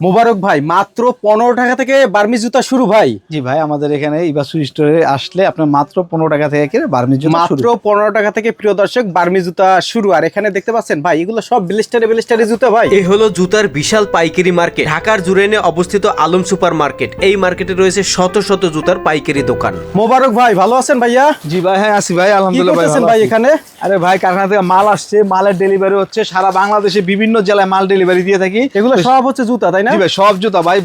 মোবারক ভাই মাত্র পনেরো টাকা থেকে বার্মি জুতা শুরু ভাই। জি ভাই আমাদের এখানে ইবাসু স্টোরে আসলে আপনার মাত্র পনেরো টাকা থেকে বার্মির জন্য মাত্র পনেরো টাকা থেকে প্রিয় দর্শক বার্মি জুতা শুরু। আর এখানে দেখতে পাচ্ছেন ভাই এগুলো সব ব্লিস্টারে ব্লিস্টারে জুতা ভাই। এই হলো জুতার বিশাল পাইকারি মার্কেট ঢাকার জুরেনে অবস্থিত আলম সুপার মার্কেট এই মার্কেটে রয়েছে শত শত জুতার পাইকারি দোকান। মোবারক ভাই ভালো আছেন ভাইয়া? জি ভাই হ্যাঁ আসি ভাই আলহামদুলিল্লাহ ভাই এখানে? আরে ভাই কারখানা থেকে মাল আসছে মালের ডেলিভারি হচ্ছে সারা বাংলাদেশে বিভিন্ন জেলায় মাল ডেলিভারি দিয়ে থাকি। এগুলো সব হচ্ছে জুতা তাই না? ভাই সব জুতা ভাই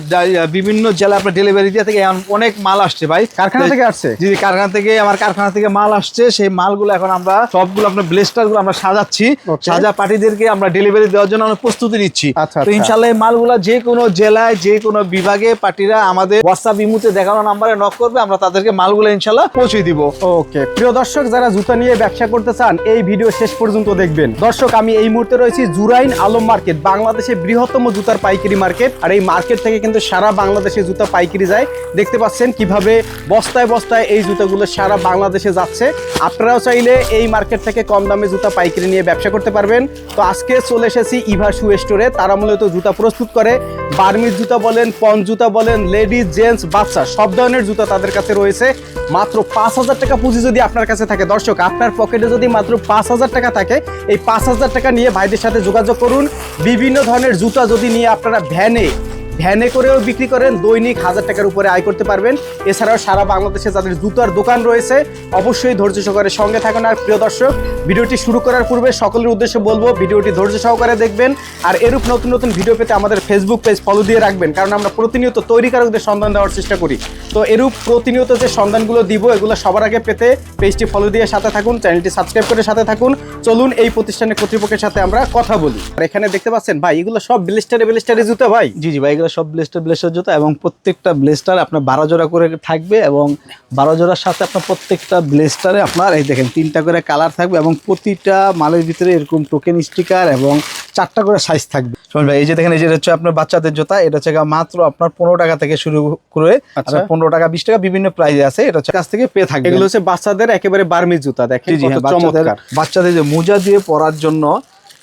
বিভিন্ন জেলায় আপনার ডেলিভারি দিয়ে থাকি অনেক মাল আসছে ভাই। কারখানা থেকে আসছে? জি জি, কারখানা থেকে আমার কারখানা থেকে মাল আসছে। সেই মালগুলো এখন আমরা সবগুলো আপনার ব্লেস্টারগুলো আমরা সাজাচ্ছি। সাজা পার্টিদেরকে আমরা ডেলিভারি দেওয়ার জন্য আমরা প্রস্তুতি নিচ্ছি। আচ্ছা, তো আচ্ছা। ইনশাল্লাহ এই মালগুলো যে কোনো জেলায় যে কোনো বিভাগে পার্টিরা আমাদের হোয়াটসঅ্যাপ ইমুতে দেখানো নাম্বারে নক করবে আমরা তাদেরকে মালগুলো ইনশাল্লাহ পৌঁছে দিব। ওকে প্রিয় দর্শক যারা জুতা নিয়ে ব্যবসা করতে চান এই ভিডিও শেষ পর্যন্ত দেখবেন। দর্শক আমি এই মুহূর্তে রয়েছি জুরাইন আলম মার্কেট বাংলাদেশের বৃহত্তম জুতার পাইকারি মার্কেট। আর এই মার্কেট থেকে কিন্তু সারা বাংলাদেশে জুতা পাইকারি যায়। দেখতে পাচ্ছেন কীভাবে বস্তায় বস্তায় এই জুতাগুলো সারা বাংলাদেশে যাচ্ছে। আপনারাও চাইলে এই মার্কেট থেকে কম দামে জুতা পাইকারি নিয়ে ব্যবসা করতে পারবেন। তো আজকে চলে এসেছি ইভা শু স্টোরে তারা মূলত জুতা প্রস্তুত করে। বার্মির জুতা বলেন, পন জুতা বলেন, লেডিস, জেন্টস, বাচ্চা, সব ধরনের জুতা তাদের কাছে রয়েছে। মাত্র পাঁচ হাজার টাকা পুঁজি যদি আপনার কাছে থাকে, দর্শক, আপনার পকেটে যদি মাত্র পাঁচ হাজার টাকা থাকে, এই পাঁচ হাজার টাকা নিয়ে ভাইদের সাথে যোগাযোগ করুন। বিভিন্ন ধরনের জুতা যদি নিয়ে আপনারা ভ্যানে Hey. ভ্যানে করেও বিক্রি করেন, দৈনিক হাজার টাকার উপরে আয় করতে পারবেন। এছাড়াও সারা বাংলাদেশে যাদের জুতার দোকান রয়েছে, অবশ্যই ধৈর্য সহকারে সঙ্গে থাকুন। আর প্রিয় দর্শক, ভিডিওটি শুরু করার পূর্বে সকলের উদ্দেশ্যে বলব, ভিডিওটি ধৈর্য সহকারে দেখবেন। আর এরূপ নতুন নতুন ভিডিও পেতে আমাদের ফেসবুক পেজ ফলো দিয়ে রাখবেন, কারণ আমরা প্রতিনিয়ত তৈরিকারকদের সন্ধান দেওয়ার চেষ্টা করি। তো এরূপ প্রতিনিয়ত যে সন্ধানগুলো দিব, এগুলো সবার আগে পেতে পেজটি ফলো দিয়ে সাথে থাকুন, চ্যানেলটি সাবস্ক্রাইব করে সাথে থাকুন। চলুন এই প্রতিষ্ঠানের কর্তৃপক্ষের সাথে আমরা কথা বলি। আর এখানে দেখতে পাচ্ছেন, ভাই, এগুলো সব ব্লিস্টারে ব্লিস্টারে জুতো, ভাই? জি জি, ভাই, এগুলো সব ব্লেস্টার ব্লেস্টার জুতা এবং প্রত্যেকটা ব্লেস্টার আপনার বারো জোড়া করে থাকবে এবং বারো জোড়ার সাথে আপনার প্রত্যেকটা ব্লেস্টারে আপনার এই দেখেন তিনটা করে কালার থাকবে এবং প্রতিটা মালের ভিতরে এরকম টোকেন স্টিকার এবং চারটা করে সাইজ থাকবে। শোন ভাই এই যে দেখেন এই যে হচ্ছে আপনার বাচ্চাদের জুতা এটা হচ্ছে মাত্র আপনার পনেরো টাকা থেকে শুরু করে আচ্ছা। পনেরো টাকা বিশ টাকা বিভিন্ন প্রাইজে আছে এটা হচ্ছে কাছ থেকে পেয়ে থাকবে। এগুলো হচ্ছে বাচ্চাদের একেবারে বার্মি জুতা দেখেন হ্যাঁ, বাচ্চাদের বাচ্চাদের যে মোজা দিয়ে পরার জন্য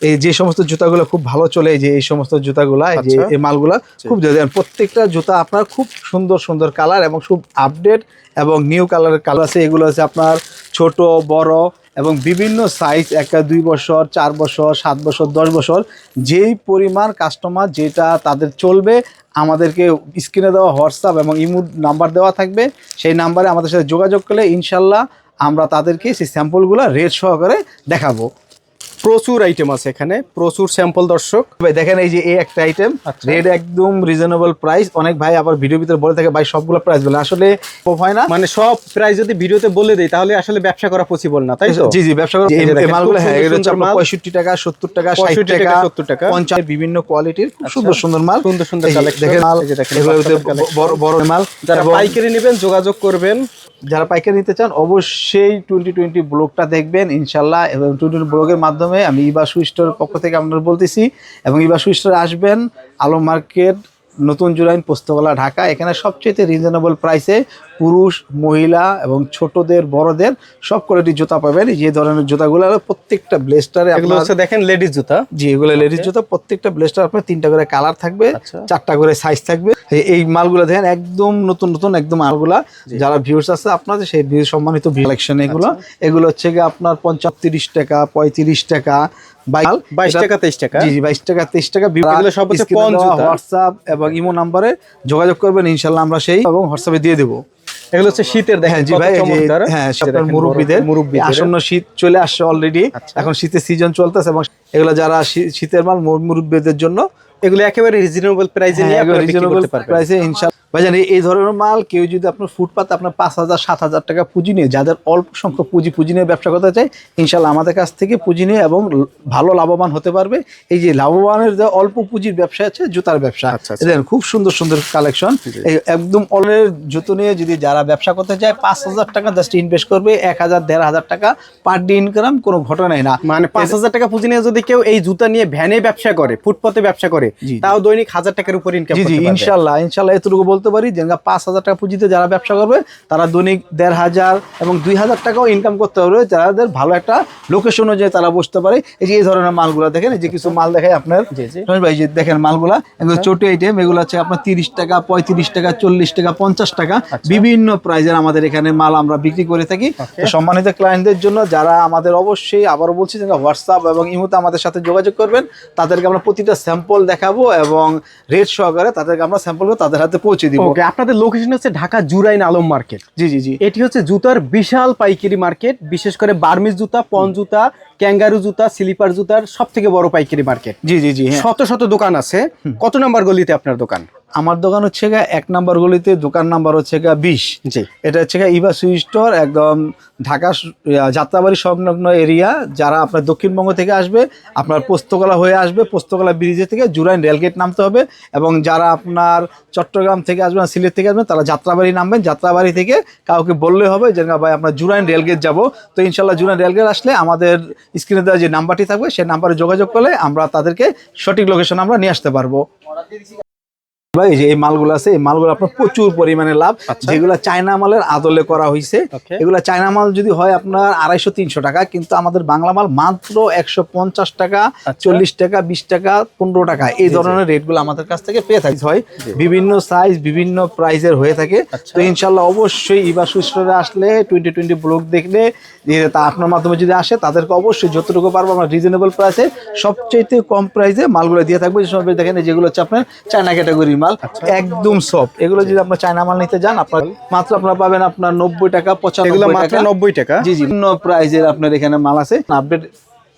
এই যে সমস্ত জুতাগুলো খুব ভালো চলে এই যে এই সমস্ত জুতাগুলা এই যে আচ্ছা। এই মালগুলা খুব প্রত্যেকটা জুতা আপনার খুব সুন্দর সুন্দর কালার এবং খুব আপডেট এবং নিউ কালারের কালার আছে। এগুলো আছে আপনার ছোট বড় এবং বিভিন্ন সাইজ একটা দুই বছর চার বছর সাত বছর দশ বছর যেই পরিমাণ কাস্টমার যেটা তাদের চলবে আমাদেরকে স্ক্রিনে দেওয়া হোয়াটসঅ্যাপ এবং ইমো নাম্বার দেওয়া থাকবে। সেই নাম্বারে আমাদের সাথে যোগাযোগ করলে ইনশাল্লাহ আমরা তাদেরকে সেই স্যাম্পলগুলো রেট সহকারে দেখাবো। প্রচুর আইটেম আছে এখানে প্রচুর স্যাম্পল দর্শক ভাই দেখেন এই যে এই একটা আইটেম আচ্ছা। রেট একদম রিজনেবল প্রাইস অনেক ভাই আবার ভিডিও ভিতরে বলে থাকে ভাই সবগুলো প্রাইস বলে আসলে হয় না মানে সব প্রাইস যদি ভিডিওতে বলে দেই তাহলে আসলে ব্যবসা করা পসিবল না তাই তো জি জি ব্যবসা করে এই যে মালগুলো হ্যাঁ হচ্ছে আপনার মাল। পঁয়ষট্টি টাকা সত্তর টাকা ষাট টাকা, টাকা 70 টাকা। পঞ্চাশ বিভিন্ন কোয়ালিটির খুব আচ্ছা। সুন্দর সুন্দর মাল সুন্দর সুন্দর যে দেখেন মাল। বড় বড় মাল যারা পাইকারি নেবেন যোগাযোগ করবেন যারা পাইকারি নিতে চান, অবশ্যই টোয়েন্টি টোয়েন্টি ব্লগটা দেখবেন, ইনশাল্লাহ। এবং টোয়েন্টি ব্লগের মাধ্যমে আমি ইবা সুইস্টোর পক্ষ থেকে আপনার বলতেছি, এবং ইবা সুইস্টোর আসবেন আলো মার্কেট নতুন জুরাইন পোস্তগোলা ঢাকা। এখানে সবচেয়ে রিজনেবল প্রাইসে পুরুষ মহিলা এবং ছোটদের বড়দের সব কোয়ালিটির জুতা পাবেন। যে ধরনের জুতাগুলো প্রত্যেকটা ব্লেস্টারে দেখেন লেডিস জুতা। জি এগুলো লেডিস জুতা। প্রত্যেকটা ব্লেস্টার আপনার তিনটা করে কালার থাকবে আচ্ছা। চারটা করে সাইজ থাকবে। এই- মালগুলো দেখেন একদম নতুন নতুন একদম মালগুলা। যারা ভিউর্স আছে আপনাদের সেই views সম্মানিত কালেকশন এগুলো। আচ্ছা। এগুলো হচ্ছে গিয়ে আপনার পঞ্চাশ টাকা পঁয়ত্রিশ টাকা বাইশ টাকা, 23 টাকা। জি জি বাইশ টাকা তেইশ টাকা এগুলো সব হচ্ছে পঞ্চ জুতা। হোয়াটসঅ্যাপ এবং ইমো নাম্বারে যোগাযোগ করবেন ইনশাল্লাহ আমরা সেই এবং হোয়াটসঅ্যাপে দিয়ে দেবো এগুলো হচ্ছে শীতের দেখেন হ্যাঁ জি ভাই। হ্যাঁ মুরব্বীদের মুরব্বীদের। আসন্ন শীত চলে আসছে অলরেডি আচ্ছা। এখন শীতের সিজন চলতেছে এবং এগুলো যারা শীতের মাল মুরব্বীদের জন্য এগুলো একেবারে রিজনেবল প্রাইসে নিয়ে আপনারা রিজনেবল প্রাইসে ইনশাল্লাহ ভাইজান এই- ধরনের মাল কেউ যদি আপনার ফুটপাতে আপনার পাঁচ হাজার সাত হাজার টাকা পুঁজি নিয়ে যাদের অল্প সংখ্যক পুঁজি পুঁজি নিয়ে ব্যবসা করতে চায় ইনশাল্লাহ আমাদের কাছ থেকে পুঁজি নিয়ে এবং ভালো লাভবান হতে পারবে। এই যে লাভবানের যে অল্প পুঁজির ব্যবসা আছে জুতার ব্যবসা। আচ্ছা, আচ্ছা। দেখেন খুব সুন্দর সুন্দর কালেকশন। একদম অলের জুতো নিয়ে যদি যারা ব্যবসা করতে চায় পাঁচ হাজার টাকা জাস্ট ইনভেস্ট করবে এক হাজার দেড় হাজার টাকা পার ডে ইনকাম কোনো ঘটনাই না। মানে পাঁচ হাজার টাকা পুঁজি নিয়ে যদি কেউ এই জুতা নিয়ে ভ্যানে ব্যবসা করে ফুটপাতে ব্যবসা করে তাও দৈনিক হাজার টাকার উপর ইনকাম জি ইনশাল্লাহ ইনশাল্লাহ এতটুকু বলতে পারি যে পাঁচ হাজার টাকা পুঁজিতে যারা ব্যবসা করবে তারা দৈনিক দেড় হাজার এবং দুই হাজার টাকাও ইনকাম করতে পারবে। যাদের ভালো একটা লোকেশন অনুযায়ী তারা বসতে পারে। এই যে এই ধরনের মালগুলো দেখেন এই যে কিছু মাল দেখায় আপনার। ভাই যে দেখেন মালগুলা এগুলো ছোট আইটেম এগুলো হচ্ছে আপনার তিরিশ টাকা পঁয়ত্রিশ টাকা চল্লিশ টাকা পঞ্চাশ টাকা। বিভিন্ন প্রাইজের আমাদের এখানে মাল আমরা বিক্রি করে থাকি। সম্মানিত ক্লায়েন্টদের জন্য যারা আমাদের অবশ্যই আবারও বলছি হোয়াটসঅ্যাপ এবং ইমোতে আমাদের সাথে যোগাযোগ করবেন তাদেরকে আমরা প্রতিটা স্যাম্পল দেখাবো এবং রেট সহকারে তাদেরকে আমরা স্যাম্পল তাদের হাতে পৌঁছে দিব। ওকে আপনাদের লোকেশন হচ্ছে ঢাকা জুরাইন আলম মার্কেট জি জি জি। এটি হচ্ছে জুতার বিশাল পাইকারি মার্কেট বিশেষ করে বার্মিজ জুতা পন জুতা ক্যাঙ্গারু জুতা স্লিপার জুতার সব থেকে বড় পাইকারি মার্কেট জি জি জি হ্যাঁ। শত শত দোকান আছে। কত নাম্বার গলিতে আপনার দোকান? আমার দোকান হচ্ছে গা এক নাম্বার গলিতে দোকান নাম্বার হচ্ছে গা বিশ। জি। এটা হচ্ছে গা ইভা সুইচ স্টোর একদম ঢাকা যাত্রাবাড়ি সংলগ্ন এরিয়া। যারা আপনার দক্ষিণবঙ্গ থেকে আসবে আপনার পোস্তকলা হয়ে আসবে পোস্তকলা ব্রিজে থেকে জুরাইন রেলগেট নামতে হবে এবং যারা আপনার চট্টগ্রাম থেকে আসবেন সিলেট থেকে আসবেন তারা যাত্রাবাড়ি নামবেন। যাত্রাবাড়ি থেকে কাউকে বললে হবে যে না ভাই আমরা জুরাইন রেলগেট যাব। তো ইনশাল্লাহ জুরাইন রেলগেট আসলে আমাদের স্ক্রিনে দেওয়া যে নাম্বারটি থাকবে সেই নাম্বারে যোগাযোগ করলে আমরা তাদেরকে সঠিক লোকেশন আমরা নিয়ে আসতে পারব। ভাই এই যে এই মালগুলো আছে এই মালগুলো আপনার প্রচুর পরিমাণে লাভ। আচ্ছা। যেগুলো চায়না মালের আদলে করা হয়েছে. এগুলো চায়না মাল যদি হয় আপনার আড়াইশো তিনশো টাকা কিন্তু আমাদের বাংলা মাল মাত্র একশো পঞ্চাশ টাকা আচ্ছা। চল্লিশ টাকা বিশ টাকা পনেরো টাকা। এই ধরনের রেটগুলো আমাদের কাছ থেকে পেয়ে থাকি। হয়। বিভিন্ন সাইজ বিভিন্ন প্রাইজের হয়ে থাকে। আচ্ছা। তো ইনশাল্লাহ অবশ্যই ইবা সুস্টোরে আসলে টোয়েন্টি টোয়েন্টি ব্লগ দেখলে তা আপনার মাধ্যমে যদি আসে তাদেরকে অবশ্যই যতটুকু পারব আমরা রিজনেবল প্রাইসে সবচেয়ে কম প্রাইসে মালগুলো দিয়ে থাকব। যে সময় দেখেন যেগুলো হচ্ছে আপনার চায়না ক্যাটাগরির মাল। একদম সফট এগুলো যদি আপনার চায়না মাল নিতে যান আপনার মাত্র আপনারা পাবেন আপনার নব্বই টাকা পঁচানব্বই মাত্র নব্বই টাকা। জি জি। প্রাইজের আপনার এখানে মাল আছে। আপডেট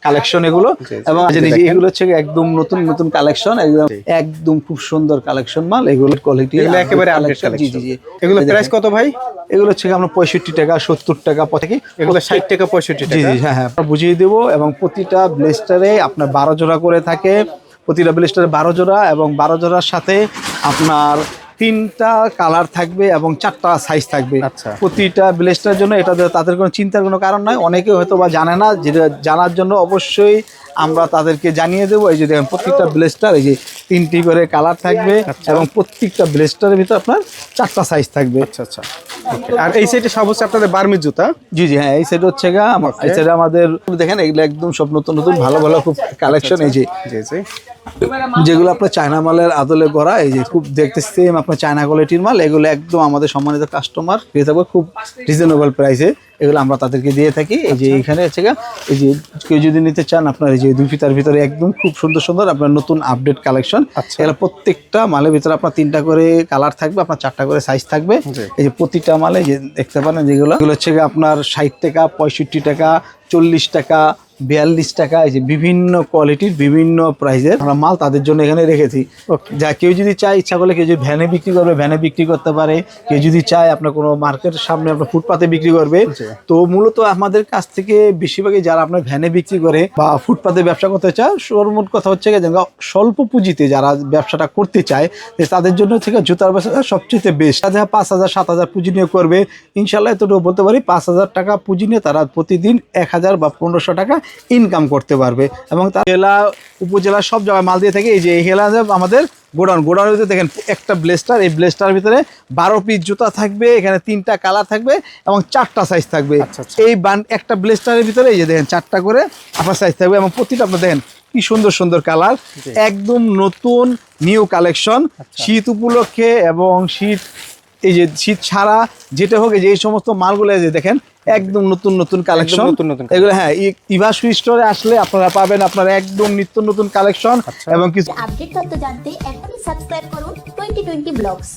কালেকশন এগুলো। এবং। এগুলো হচ্ছে একদম নতুন নতুন কালেকশন একদম একদম খুব সুন্দর কালেকশন মাল। এগুলো কোয়ালিটি একেবারে আপডেট জি জি জি। এগুলো প্রাইস কত ভাই? এগুলো হচ্ছে আমরা পঁয়ষট্টি টাকা সত্তর টাকা থেকে এগুলো ষাট টাকা পঁয়ষট্টি জি জি হ্যাঁ হ্যাঁ। বুঝিয়ে দেবো। এবং প্রতিটা ব্লেস্টারে আপনার বারো জোড়া করে থাকে। প্রতিটা ব্লেস্টারে বারো জোড়া এবং বারো জোড়ার সাথে আপনার তিনটা কালার থাকবে এবং চারটা সাইজ থাকবে। আচ্ছা। প্রতিটা ব্লেস্টারের জন্য এটা তাদের কোনো চিন্তার কোনো কারণ নয় অনেকে হয়তো বা জানে না যেটা জানার জন্য অবশ্যই আমরা তাদেরকে জানিয়ে দেবো। এই যে দেখেন প্রত্যেকটা ব্লেস্টার এই যে তিনটি করে কালার থাকবে এবং প্রত্যেকটা ব্লেস্টারের ভিতরে আপনার চারটা সাইজ থাকবে। আচ্ছা আচ্ছা। আর এই সাইডে সব হচ্ছে আপনাদের বার্মিজ জুতা? জি জি হ্যাঁ এই সাইড হচ্ছে গা আমার- এই সেট আমাদের দেখেন এগুলো একদম সব নতুন নতুন ভালো ভালো খুব কালেকশন এই যে। জি জি। যেগুলো আপনার চায়না মালের আদলে করা এই যে খুব দেখতে সেম আপনার চায়না কোয়ালিটির মাল এগুলো একদম আমাদের সম্মানিত কাস্টমার পেয়ে থাকবে খুব রিজনেবল প্রাইসে এগুলো আমরা তাদেরকে দিয়ে থাকি। এই যে এখানে হচ্ছে গা এই যে কেউ যদি নিতে চান আপনার এই যে দুই ফিতার ভিতরে একদম খুব সুন্দর সুন্দর আপনার নতুন আপডেট কালেকশন আচ্ছা। এগুলো প্রত্যেকটা মালের ভিতরে আপনার তিনটা করে কালার থাকবে আপনার চারটা করে সাইজ থাকবে। এই যে প্রতিটা মালে যে দেখতে পারেন যেগুলো এগুলো হচ্ছে আপনার ষাট টাকা পঁয়ষট্টি টাকা চল্লিশ টাকা বিয়াল্লিশ টাকা এই যে বিভিন্ন কোয়ালিটির বিভিন্ন প্রাইজের আমরা মাল তাদের জন্য এখানে রেখেছি। যা কেউ যদি চায় ইচ্ছা করলে কেউ যদি ভ্যানে বিক্রি করবে ভ্যানে বিক্রি করতে পারে। কেউ যদি চায় আপনার কোনো মার্কেটের সামনে আপনার ফুটপাতে বিক্রি করবে। তো মূলত আমাদের কাছ থেকে বেশিরভাগই যারা আপনার ভ্যানে বিক্রি করে বা ফুটপাতে ব্যবসা করতে চায় সর্বমোট কথা হচ্ছে গিয়ে যে স্বল্প পুঁজিতে যারা ব্যবসাটা করতে চায় তাদের জন্য থেকে জুতার ব্যবসাটা সবচেয়ে বেস্ট যারা পাঁচ হাজার সাত হাজার পুঁজি নিয়ে করবে ইনশাল্লাহ এতটুকু বলতে পারি পাঁচ হাজার টাকা পুঁজি নিয়ে তারা প্রতিদিন এক হাজার বা পনেরোশো টাকা ইনকাম করতে পারবে এবং তার জেলা উপজেলা সব জায়গায় মাল দিয়ে থাকে। এই যে এই হেলা আমাদের গোডাউন। গোডাউনের ভিতরে দেখেন একটা ব্লেস্টার এই ব্লেস্টার ভিতরে বারো পিস জুতা থাকবে এখানে তিনটা কালার থাকবে এবং চারটা সাইজ থাকবে। আচ্ছা, আচ্ছা। এই বান একটা ব্লেস্টারের ভিতরে এই যে দেখেন চারটা করে আপনার সাইজ থাকবে এবং প্রতিটা আপনার দেখেন কি সুন্দর সুন্দর কালার। একদম নতুন নিউ কালেকশন আচ্ছা। শীত উপলক্ষে এবং শীত এই যে শীত ছাড়া যেটা হোক যে এই সমস্ত মালগুলো যে দেখেন একদম নতুন নতুন কালেকশন নতুন নতুন এগুলো হ্যাঁ ই- ইভা সুই স্টোরে আসলে আপনারা পাবেন আপনার একদম নিত্য নতুন কালেকশন আচ্ছা। এবং কিছু আপডেট তথ্য জানতে এখনই সাবস্ক্রাইব করুন টোয়েন্টি টোয়েন্টি ব্লগস